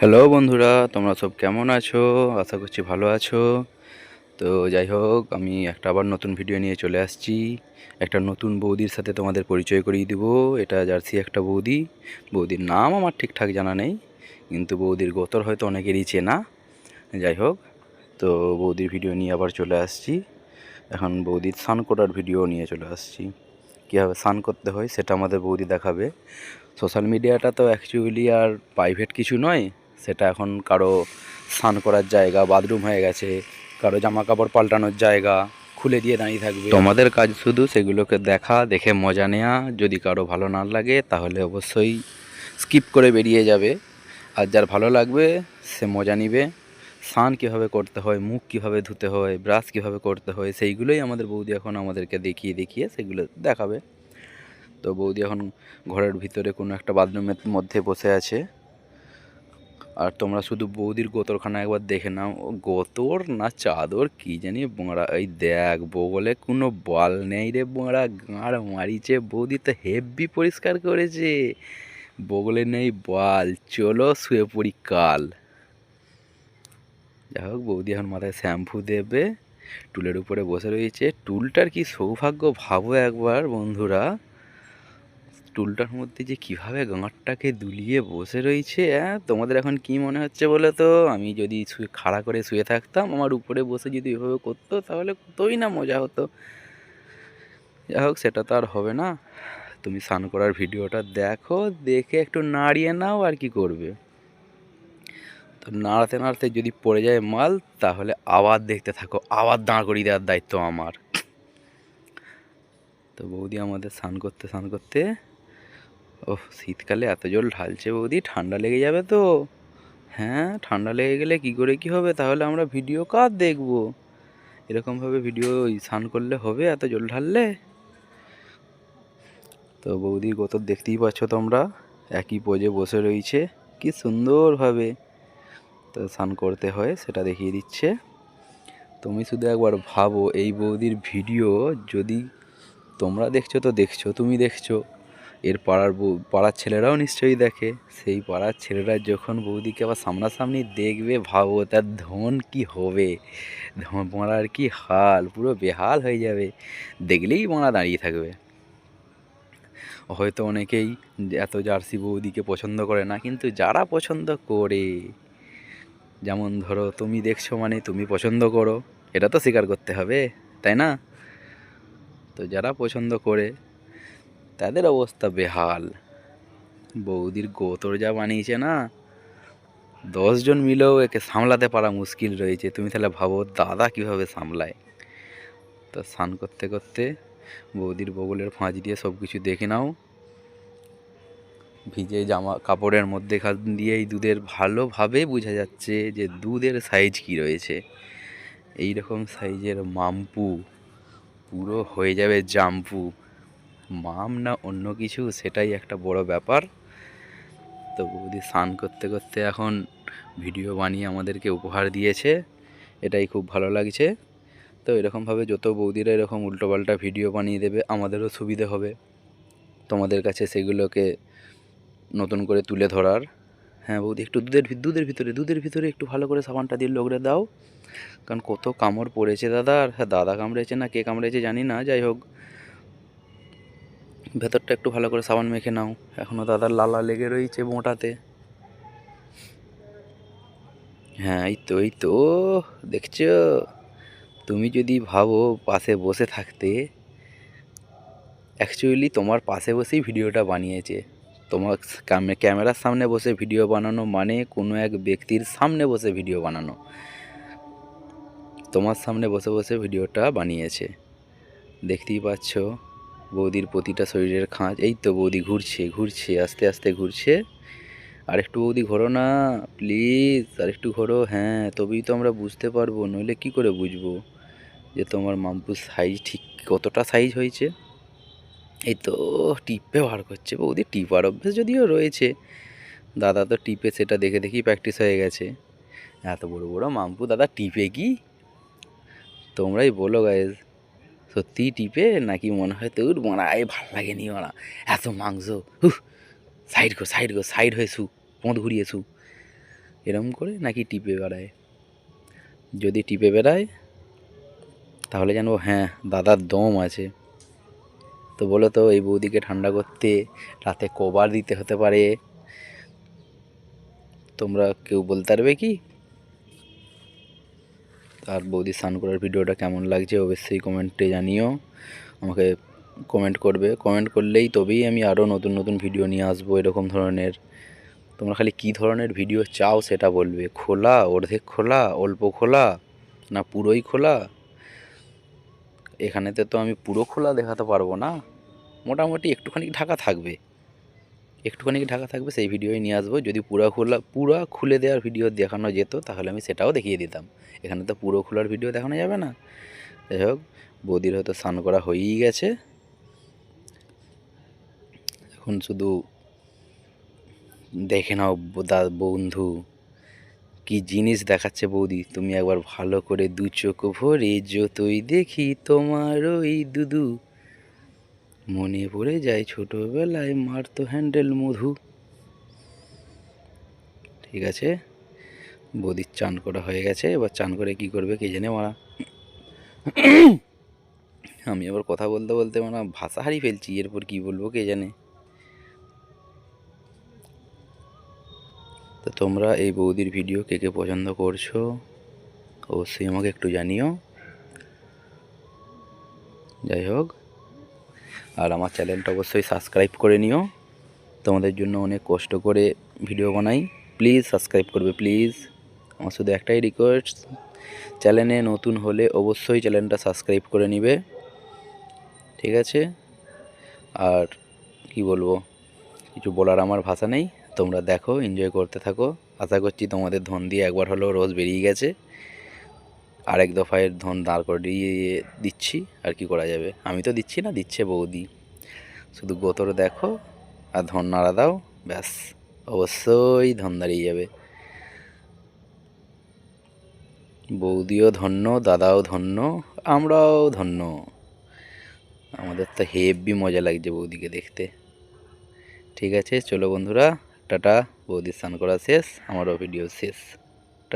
Hello বন্ধুরা, তোমরা সব কেমন আছো? আশা করছি ভালো আছো। তো যাই হোক, আমি একটা আবার নতুন ভিডিও নিয়ে চলে আসছি। একটা নতুন বৌদির সাথে তোমাদের পরিচয় করিয়ে দিব। এটা জার্সি একটা বৌদি। বৌদির নাম আমার ঠিকঠাক জানা নেই, কিন্তু বৌদির গোতর হয়তো অনেকেরই চেনা। যাই হোক, তো বৌদির ভিডিও নিয়ে আবার চলে আসছি। এখন বৌদির স্নান করার ভিডিও নিয়ে চলে আসছি। কীভাবে স্নান করতে হয় সেটা আমাদের বৌদি দেখাবে। সোশ্যাল মিডিয়াটা তো অ্যাকচুয়ালি আর প্রাইভেট কিছু নয়। সেটা এখন কারও স্নান করার জায়গা, বাথরুম হয়ে গেছে, কারও জামা কাপড় পাল্টানোর জায়গা, খুলে দিয়ে দাঁড়িয়ে থাকবে। তোমাদের কাজ শুধু সেগুলোকে দেখা, দেখে মজা নেওয়া যদি কারও ভালো না লাগে তাহলে অবশ্যই স্কিপ করে বেরিয়ে যাবে। আর যার ভালো লাগবে, সে মজা নিবে। স্নান কীভাবে করতে হয়, মুখ কীভাবে ধুতে হয়, ব্রাশ কীভাবে করতে হয়, সেইগুলোই আমাদের বৌদি এখন আমাদেরকে দেখিয়ে দেখিয়ে সেগুলো দেখাবে। তো বৌদি এখন ঘরের ভিতরে কোনো একটা বাথরুমের মধ্যে বসে আছে। আর তোমরা শুধু বৌদির গোতরখানা একবার দেখে নাও। গোতর না চাদর? কি জানি বোঁড়া। এই দেখ বগলে কোনো বল নেই রে বোঁড়া। গাঁড় মারিছে। বৌদি তো হেভি পরিষ্কার করেছে। বগলে নেই বল, চলো শুয়ে পড়ি কাল। যাই হোক, বৌদি এখন মাথায় শ্যাম্পু দেবে। টুলের উপরে বসে রয়েছে। টুলটার কি সৌভাগ্য ভাবো একবার বন্ধুরা। টুলটার মধ্যে যে কীভাবে গাঁটটাকে দুলিয়ে বসে রয়েছে হ্যাঁ তোমাদের এখন কি মনে হচ্ছে বলে তো? আমি যদি খাড়া করে শুয়ে থাকতাম, আমার উপরে বসে যদি এভাবে করতো, তাহলে কতই না মজা হতো। যাই হোক, সেটা তো আর হবে না। তুমি স্নান করার ভিডিওটা দেখো, দেখে একটু নাড়িয়ে নাও, আর কি করবে। তো নাড়াতে নাড়াতে যদি পড়ে যায় মাল, তাহলে আবার দেখতে থাকো, আবার দাঁড় করিয়ে দেওয়ার দায়িত্ব আমার। তো বৌদি আমাদের স্নান করতে স্নান করতে ওহ শীতকালে এত জল ঢালছে বৌদি, ঠান্ডা লেগে যাবে তো। হ্যাঁ ঠান্ডা লেগে গেলে কি করে কি হবে? তাহলে আমরা ভিডিও কার দেখব? এরকমভাবে ভিডিও স্নান করলে হবে এত জল ঢাললে? তো বৌদির গোতর দেখতেই পাচ্ছ তোমরা, একই পোজে বসে রয়েছে। কি সুন্দরভাবে তো স্নান করতে হয়, সেটা দেখিয়ে দিচ্ছে। তুমি শুধু একবার ভাবো, এই বৌদির ভিডিও যদি তোমরা দেখছ তো দেখছ, তুমি দেখছ। এর পাড়ার বউ, পাড়ার ছেলেরাও নিশ্চয়ই দেখে। সেই পাড়ার ছেলেরা যখন বৌদিকে আবার সামনাসামনি দেখবে, ভাবো তার ধন কি হবে। ধন মারার কি হাল, পুরো বেহাল হয়ে যাবে। দেখলেই মারা দাঁড়িয়ে থাকবে। হয়তো অনেকেই এত জার্সি বৌদিকে পছন্দ করে না, কিন্তু যারা পছন্দ করে, যেমন ধরো তুমি দেখছ মানে তুমি পছন্দ করো, এটা তো স্বীকার করতে হবে, তাই না? তো যারা পছন্দ করে তাদের অবস্থা বেহাল। বৌদির গোতর যা বানিয়েছে না দশজন মিলেও একে সামলাতে পারা মুশকিল রয়েছে। তুমি তাহলে ভাবো, দাদা কীভাবে সামলায়? তো স্নান করতে করতে বৌদির বগলের ফাঁজ দিয়ে সব কিছু দেখে নাও। ভিজে জামা কাপড়ের মধ্যে দিয়ে এই দুধের ভালোভাবে বোঝা যাচ্ছে যে দুধের সাইজ কি রয়েছে। এই রকম সাইজের মাম্পু, পুরো হয়ে যাবে জাম্পু। মাম না অন্য কিছু, সেটাই একটা বড় ব্যাপার। তো বৌদি স্নান করতে করতে এখন ভিডিও বানিয়ে আমাদেরকে উপহার দিয়েছে, এটাই খুব ভালো লাগছে। তো এরকমভাবে যত বৌদিরা এরকম উল্টোপাল্টা ভিডিও বানিয়ে দেবে, আমাদেরও সুবিধে হবে। তোমাদের কাছে সেগুলোকে নতুন করে তুলে ধরার। হ্যাঁ বৌদি, একটু দুধের দুধের ভিতরে দুধের ভিতরে একটু ভালো করে সাবানটা দিয়ে লগড়ে দাও। কারণ কত কামড় পড়েছে দাদা, আর হ্যাঁ দাদা কামড়েছে না, কে কামড়েছে জানি না। যাই হোক ভেতরটা একটু ভালো করে সাবান মেখে নাও। এখনও দাদার লালা লেগে রয়েছে মোটাতে। হ্যাঁ এই তো এই তো, দেখছ? তুমি যদি ভাবো পাশে বসে থাকতে অ্যাকচুয়ালি তোমার পাশে বসেই ভিডিওটা বানিয়েছে। তোমার ক্যামে- ক্যামেরার সামনে বসে ভিডিও বানানো মানে কোনো এক ব্যক্তির সামনে বসে ভিডিও বানানো। তোমার সামনে বসে বসে ভিডিওটা বানিয়েছে। দেখতেই পাচ্ছ? বৌদির প্রতিটা শরীরের খাঁজ, এই তো বৌদি ঘুরছে ঘুরছে, আস্তে আস্তে ঘুরছে। আর একটু বৌদি ঘোরো না প্লিজ আর একটু ঘোরো হ্যাঁ তবেই তো আমরা বুঝতে পারব, নইলে কি করে বুঝব যে তোমার মাম্পুর সাইজ ঠিক কতটা সাইজ হয়েছে। এই তো টিপে বার করছে বৌদি, টিপার অভ্যেস যদিও রয়েছে। দাদা তো টিপে সেটা দেখে দেখেই প্র্যাকটিস হয়ে গেছে। এত বড় বড় মাম্পু, দাদা টিপে কি? তোমরাই বলো গাইজ সত্যি টিপে নাকি মনে হয় তোর মারাই ভালো লাগেনি মারা? এত মাংস, হুহ side go side go side হয়ে শু, পথ ঘুরিয়ে শু। এরম করে নাকি টিপে বেড়ায়। যদি টিপে বেড়ায়, তাহলে জানব হ্যাঁ দাদার দম আছে। তো বলো তো, এই বৌদিকে ঠান্ডা করতে রাতে কবার দিতে হতে পারে? তোমরা কেউ বলতে পারবে কি? আর বৌদি স্নান করার ভিডিওটা কেমন লাগছে অবশ্যই কমেন্টে জানিও। আমাকে কমেন্ট করবে। কমেন্ট করলেই তবেই আমি আরও নতুন নতুন ভিডিও নিয়ে আসব এরকম ধরনের। তোমরা খালি কী ধরনের ভিডিও চাও সেটা বলবে। খোলা, অর্ধেক খোলা, অল্প খোলা, না পুরোই খোলা? এখানেতে তো আমি পুরো খোলা দেখাতে পারব না। মোটামুটি একটুখানি ঢাকা থাকবে। একটুখানি ঢাকা থাকবে সেই ভিডিওই নিয়ে আসব। যদি পুরো খোলা, পুরো খুলে দেওয়ার ভিডিও দেখানো যেত, তাহলে আমি সেটাও দেখিয়ে দিতাম। এখানে তো পুরো খোলার ভিডিও দেখানো যাবে না। যাই হোক, বৌদির হয়তো স্নান করা হয়েই গেছে। এখন শুধু দেখে নাও দা, বন্ধু, কি জিনিস দেখাচ্ছে বৌদি। তুমি একবার ভালো করে দু চোখ ভরে যতই দেখি তোমার ওই দুদু মনে পড়ে যায় ছোটবেলায় মারতো হ্যান্ডেল মধু। ঠিক আছে? বৌদির চান করা হয়ে গেছে, এবার চান করে কি করবে কে জানে মারা। আমি আবার কথা বলতে বলতে মানে ভাষা হারিয়ে ফেলছি, এরপর কি বলব কে জানে? তো তোমরা এই বৌদির ভিডিও কে কে পছন্দ করছ, অবশ্যই আমাকে একটু জানিও। যাই হোক আর আমার চ্যানেলটা অবশ্যই সাবস্ক্রাইব করে নিও। তোমাদের জন্য অনেক কষ্ট করে ভিডিও বানাই। প্লিজ সাবস্ক্রাইব করবে, প্লিজ। আমার শুধু একটাই রিকোয়েস্ট চ্যানেলে নতুন হলে অবশ্যই চ্যানেলটা সাবস্ক্রাইব করে নিবে। ঠিক আছে? আর কি বলব, কিছু বলার আমার ভাষা নেই। তোমরা দেখো এনজয় করতে থাকো। আশা করছি তোমাদের ধন দিয়ে একবার হলেও রোজ বেরিয়ে গেছে। আরেক দফায় ধন দাঁড় করিয়ে দিচ্ছি, আর কি করা যাবে? আমি তো দিচ্ছি না, দিচ্ছে বৌদি। শুধু গোতর দেখো, আর ধন নাড়া দাও, ব্যাস। অবশ্যই ধন দাঁড়িয়ে যাবে। বৌদিও ধন্য, দাদাও ধন্য, আমরাও ধন্য। আমাদের তো হেভি মজা লাগছে বৌদিকে দেখতে। ঠিক আছে, চলো বন্ধুরা, টাটা। বৌদি স্নান করা শেষ, আমারও ভিডিও শেষ।